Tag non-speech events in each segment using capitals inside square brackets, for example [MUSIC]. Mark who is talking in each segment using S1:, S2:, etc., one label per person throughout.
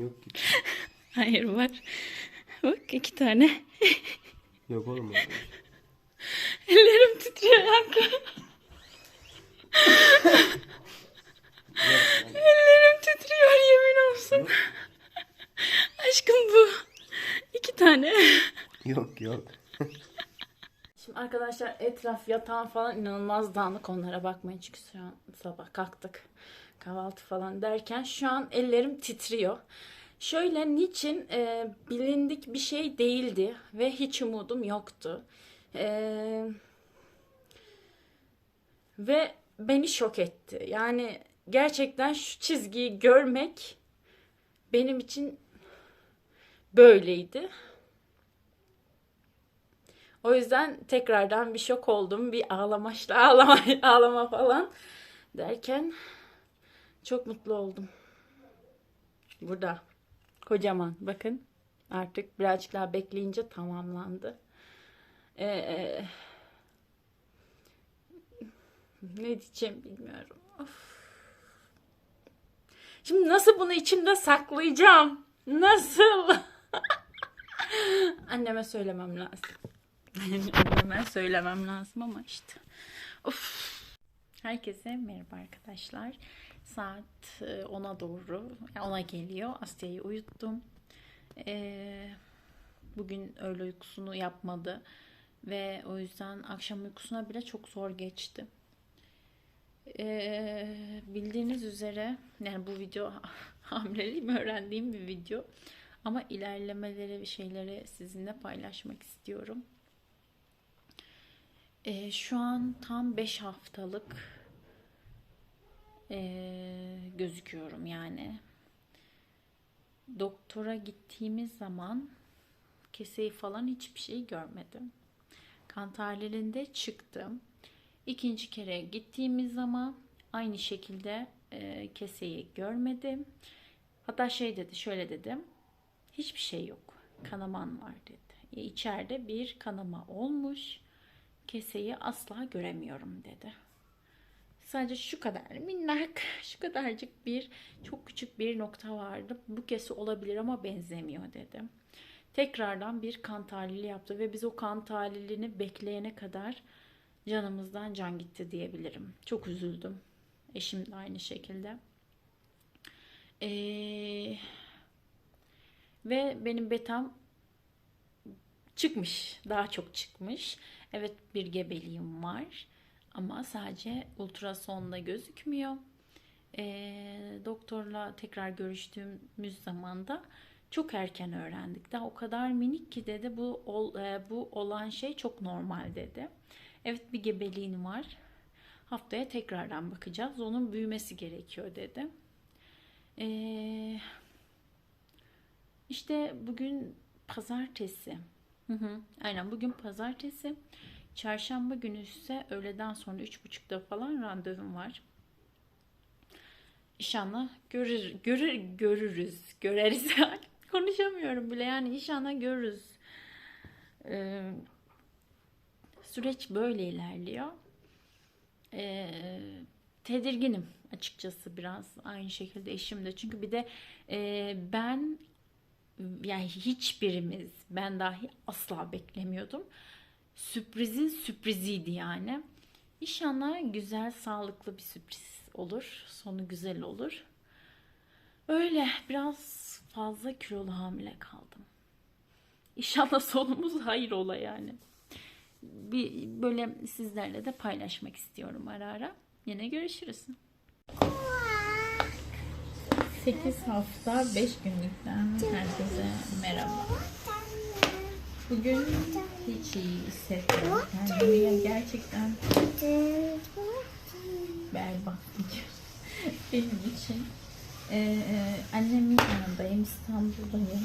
S1: Yok ki. [LAUGHS]
S2: Hayır var. Bak iki tane. [LAUGHS]
S1: Yok oğlum.
S2: Ellerim titriyor yankı. Ellerim titriyor yemin olsun. Aşkım bu. İki tane.
S1: Yok yok.
S2: Şimdi arkadaşlar etraf yatağım falan inanılmaz dağınık onlara bakmayın çünkü şu an sabah kalktık kahvaltı falan derken şu an ellerim titriyor. Şöyle niçin e, bilindik bir şey değildi ve hiç umudum yoktu. E, ve beni şok etti. Yani gerçekten şu çizgiyi görmek benim için böyleydi. O yüzden tekrardan bir şok oldum. Bir ağlamaşla [LAUGHS] ağlama, ağlama falan derken çok mutlu oldum. Burada. Kocaman. Bakın. Artık birazcık daha bekleyince tamamlandı. Ee, ne diyeceğim bilmiyorum. Of. Şimdi nasıl bunu içimde saklayacağım? Nasıl? [LAUGHS] Anneme söylemem lazım. [LAUGHS] Anneme söylemem lazım ama işte. Of. Herkese merhaba arkadaşlar. Saat e, 10'a doğru, yani 10'a geliyor. Asya'yı uyuttum. Ee, bugün öğle uykusunu yapmadı. Ve o yüzden akşam uykusuna bile çok zor geçti. Ee, bildiğiniz üzere yani bu video [LAUGHS] hamileliğimi öğrendiğim bir video. Ama ilerlemeleri şeyleri sizinle paylaşmak istiyorum. Ee, şu an tam 5 haftalık ee, gözüküyorum yani. Doktora gittiğimiz zaman keseyi falan hiçbir şey görmedim. Kan tahlilinde çıktım. İkinci kere gittiğimiz zaman aynı şekilde e, keseyi görmedim. Hatta şey dedi, şöyle dedim. Hiçbir şey yok. Kanaman var dedi. E, bir kanama olmuş. Keseyi asla göremiyorum dedi. Sadece şu kadar minnak, şu kadarcık bir çok küçük bir nokta vardı. Bu kesi olabilir ama benzemiyor dedi. Tekrardan bir kan tahlili yaptı ve biz o kan tahlilini bekleyene kadar canımızdan can gitti diyebilirim. Çok üzüldüm. Eşim de aynı şekilde. Ee, ve benim betam çıkmış. Daha çok çıkmış. Evet bir gebeliğim var. Ama sadece ultrasonda gözükmüyor. Ee, doktorla tekrar görüştüğümüz zaman da çok erken öğrendik. Daha o kadar minik ki dedi bu ol, e, bu olan şey çok normal dedi. Evet bir gebeliğin var. Haftaya tekrardan bakacağız. Onun büyümesi gerekiyor dedi. Ee, işte bugün pazartesi. Hı hı, aynen bugün pazartesi. Çarşamba günü ise öğleden sonra üç buçukta falan randevum var. İnşallah görür, görür, görürüz, göreriz. [LAUGHS] Konuşamıyorum bile yani inşallah görürüz. Ee, süreç böyle ilerliyor. Ee, tedirginim açıkçası biraz aynı şekilde eşim de. Çünkü bir de e, ben yani hiçbirimiz ben dahi asla beklemiyordum. Sürprizin sürpriziydi yani. İnşallah güzel, sağlıklı bir sürpriz olur. Sonu güzel olur. Öyle biraz fazla kilolu hamile kaldım. İnşallah [LAUGHS] sonumuz hayır ola yani. Bir böyle sizlerle de paylaşmak istiyorum ara ara. Yine görüşürüz. 8 hafta 5 günlükten herkese merhaba. Bugün hiç iyi hissetmiyorum kendimi ya gerçekten berbat [LAUGHS] benim için. Ee, annemin yanındayım, İstanbul'dayım.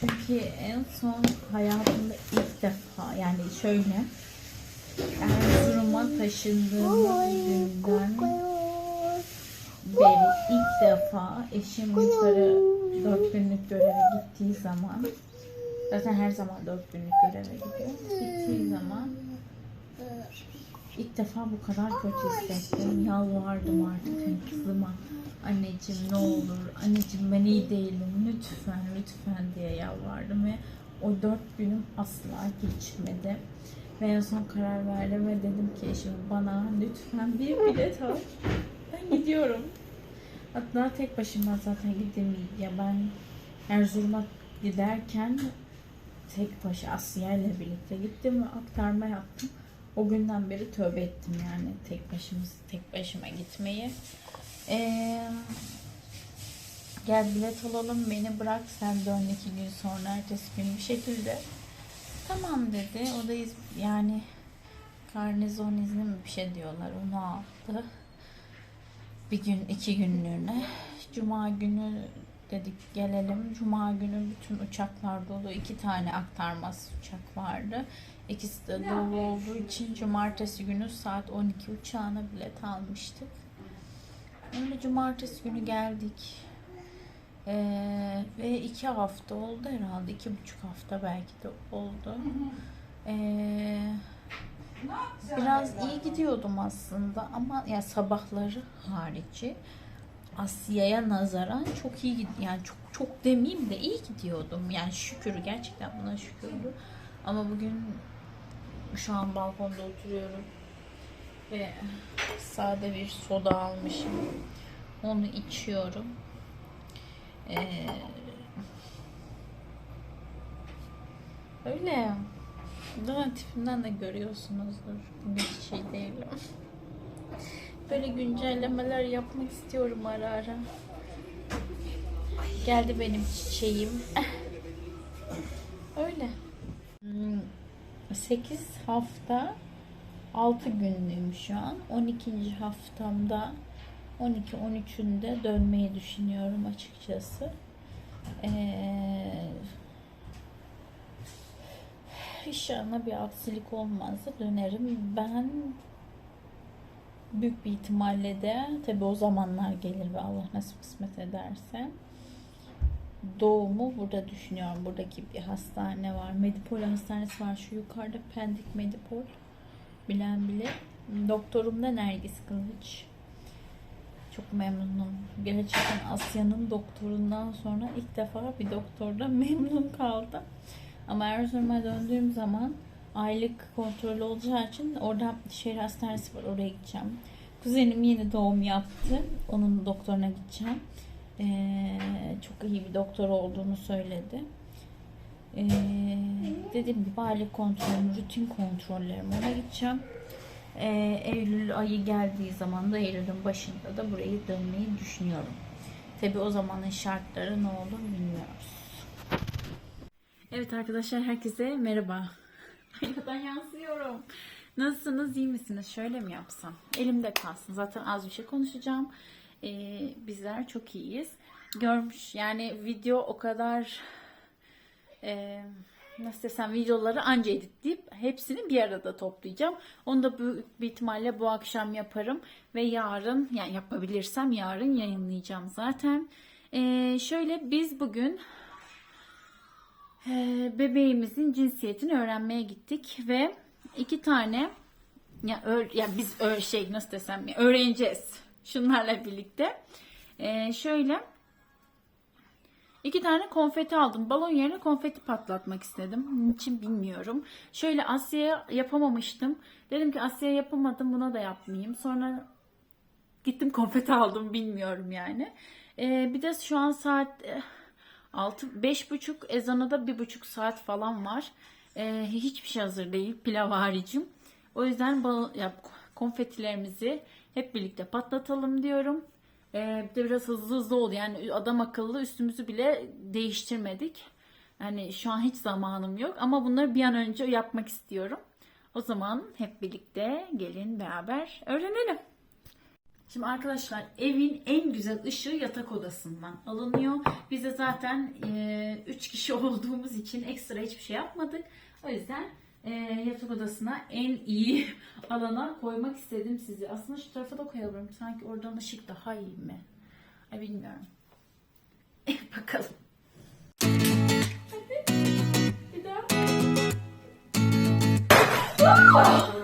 S2: Çünkü en son hayatımda ilk defa yani şöyle Erzurum'a taşındığımız günden beri ilk defa eşim yukarı dört günlük göreve gittiği zaman Zaten her zaman 4 günlük göreve gidiyor. Gittiği zaman ilk defa bu kadar kötü hissettim. Yalvardım artık hani kızıma. Anneciğim ne olur, anneciğim ben iyi değilim, lütfen lütfen diye yalvardım ve o dört günüm asla geçmedi. Ve en son karar verdim ve dedim ki eşime bana lütfen bir bilet al. Ben gidiyorum. Hatta tek başıma zaten gidemeyeceğim. Ben Erzurum'a giderken tek başa Asya ile birlikte gittim ve aktarma yaptım. O günden beri tövbe ettim yani tek başımız tek başıma gitmeyi. Ee, gel bilet alalım beni bırak sen dön iki gün sonra ertesi gün bir şekilde. Tamam dedi. O da iz, yani karnizon izni mi bir şey diyorlar onu aldı. Bir gün iki günlüğüne. Cuma günü dedik gelelim. Cuma günü bütün uçaklar dolu. iki tane aktarmaz uçak vardı. İkisi de dolu olduğu için cumartesi günü saat 12 uçağına bilet almıştık. Öyle cumartesi günü geldik. Ee, ve iki hafta oldu herhalde. iki buçuk hafta belki de oldu. Ee, biraz iyi gidiyordum aslında ama ya sabahları harici Asya'ya nazaran çok iyi gid- yani çok çok demeyeyim de iyi gidiyordum. Yani şükür gerçekten buna şükürdü. Ama bugün şu an balkonda oturuyorum ve sade bir soda almışım. Onu içiyorum. Ee, öyle. Daha tipimden de görüyorsunuzdur. Bir şey değil. Böyle güncellemeler yapmak istiyorum ara ara. Geldi benim çiçeğim. [LAUGHS] Öyle. 8 hafta 6 günlüğüm şu an. 12. haftamda 12-13'ünde dönmeyi düşünüyorum açıkçası. Ee, inşallah bir aksilik olmazsa dönerim. Ben büyük bir ihtimalle de tabi o zamanlar gelir ve Allah nasip kısmet ederse doğumu burada düşünüyorum. Buradaki bir hastane var. Medipol hastanesi var. Şu yukarıda Pendik Medipol. Bilen bile. Doktorum da Nergis Kılıç. Çok memnunum. Gerçekten Asya'nın doktorundan sonra ilk defa bir doktorda [LAUGHS] memnun kaldım. Ama Erzurum'a döndüğüm zaman aylık kontrol olacağı için orada şehir hastanesi var. Oraya gideceğim. Kuzenim yeni doğum yaptı. Onun doktoruna gideceğim. Ee, çok iyi bir doktor olduğunu söyledi. Ee, dediğim gibi aylık kontrolüm, rutin kontrollerim ona gideceğim. Ee, Eylül ayı geldiği zaman da Eylül'ün başında da burayı dönmeyi düşünüyorum. Tabi o zamanın şartları ne olur bilmiyoruz. Evet arkadaşlar herkese merhaba. Aynadan yansıyorum. Nasılsınız iyi misiniz? Şöyle mi yapsam? Elimde kalsın. Zaten az bir şey konuşacağım. Ee, bizler çok iyiyiz. Görmüş yani video o kadar e, nasıl desem videoları anca editleyip hepsini bir arada toplayacağım. Onu da büyük bir ihtimalle bu akşam yaparım ve yarın yani yapabilirsem yarın yayınlayacağım zaten. Ee, şöyle biz bugün bebeğimizin cinsiyetini öğrenmeye gittik ve iki tane ya, öğ- ya biz öyle şey nasıl desem ya, öğreneceğiz şunlarla birlikte. Ee, şöyle iki tane konfeti aldım. Balon yerine konfeti patlatmak istedim. Niçin bilmiyorum. Şöyle Asya'ya yapamamıştım. Dedim ki Asya'ya yapamadım buna da yapmayayım. Sonra gittim konfeti aldım bilmiyorum yani. Ee, bir de şu an saat eh, 6 beş buçuk ezana da bir buçuk saat falan var. Ee, hiçbir şey hazır değil pilav haricim. O yüzden bal, ya, konfetilerimizi hep birlikte patlatalım diyorum. Ee, bir de biraz hızlı hızlı oldu. Yani adam akıllı üstümüzü bile değiştirmedik. Yani şu an hiç zamanım yok ama bunları bir an önce yapmak istiyorum. O zaman hep birlikte gelin beraber öğrenelim. Şimdi arkadaşlar evin en güzel ışığı yatak odasından alınıyor. Biz de zaten 3 e, üç kişi [LAUGHS] olduğumuz için ekstra hiçbir şey yapmadık. O yüzden e, yatak odasına en iyi [LAUGHS] alana koymak istedim sizi. Aslında şu tarafa da koyalım. Sanki oradan ışık daha iyi mi? Ay, bilmiyorum. [LAUGHS] Bakalım. Hadi. Bir daha.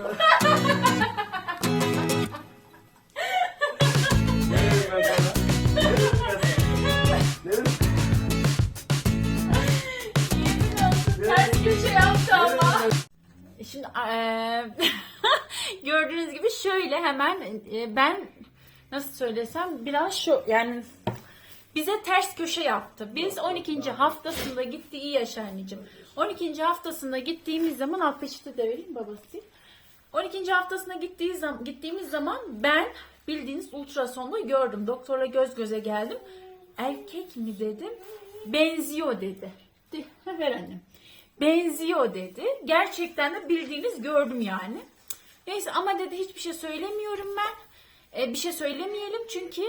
S2: Şimdi eee, [LAUGHS] gördüğünüz gibi şöyle hemen e, ben nasıl söylesem biraz şu yani bize ters köşe yaptı. Biz 12. haftasında gitti iyi yaşa anneciğim. 12. haftasında gittiğimiz zaman alt peçete de vereyim babası. 12. haftasına gittiği zaman, gittiğimiz zaman ben bildiğiniz ultrasonda gördüm. Doktorla göz göze geldim. Erkek mi dedim. Benziyor dedi. Ver annem. Benziyor dedi. Gerçekten de bildiğiniz gördüm yani. Neyse ama dedi hiçbir şey söylemiyorum ben. E, bir şey söylemeyelim çünkü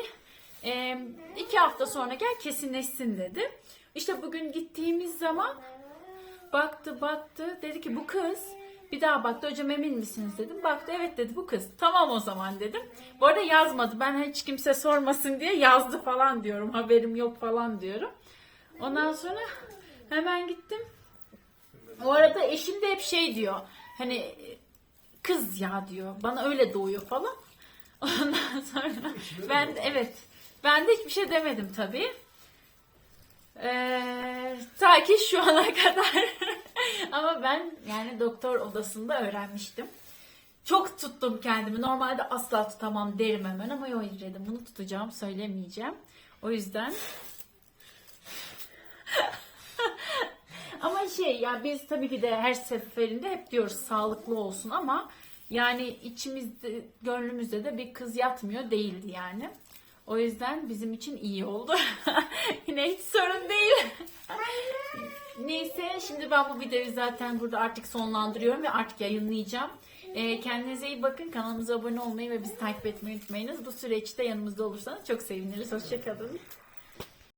S2: e, iki hafta sonra gel kesinleşsin dedi. İşte bugün gittiğimiz zaman baktı baktı dedi ki bu kız bir daha baktı hocam emin misiniz dedim. Baktı evet dedi bu kız. Tamam o zaman dedim. Bu arada yazmadı. Ben hiç kimse sormasın diye yazdı falan diyorum. Haberim yok falan diyorum. Ondan sonra hemen gittim. O arada eşim de hep şey diyor. Hani kız ya diyor. Bana öyle doğuyor falan. [LAUGHS] Ondan sonra ben evet. Ben de hiçbir şey demedim tabii. Ee, ta ki şu ana [LAUGHS] kadar. Ama ben yani doktor odasında öğrenmiştim. Çok tuttum kendimi. Normalde asla tutamam derim hemen ama yok dedim. Bunu tutacağım, söylemeyeceğim. O yüzden [LAUGHS] ama şey ya biz tabii ki de her seferinde hep diyoruz sağlıklı olsun ama yani içimizde, gönlümüzde de bir kız yatmıyor değildi yani. O yüzden bizim için iyi oldu. [LAUGHS] Yine hiç sorun değil. Neyse şimdi ben bu videoyu zaten burada artık sonlandırıyorum ve artık yayınlayacağım. Ee, kendinize iyi bakın. Kanalımıza abone olmayı ve bizi takip etmeyi unutmayınız. Bu süreçte yanımızda olursanız çok seviniriz. Hoşçakalın.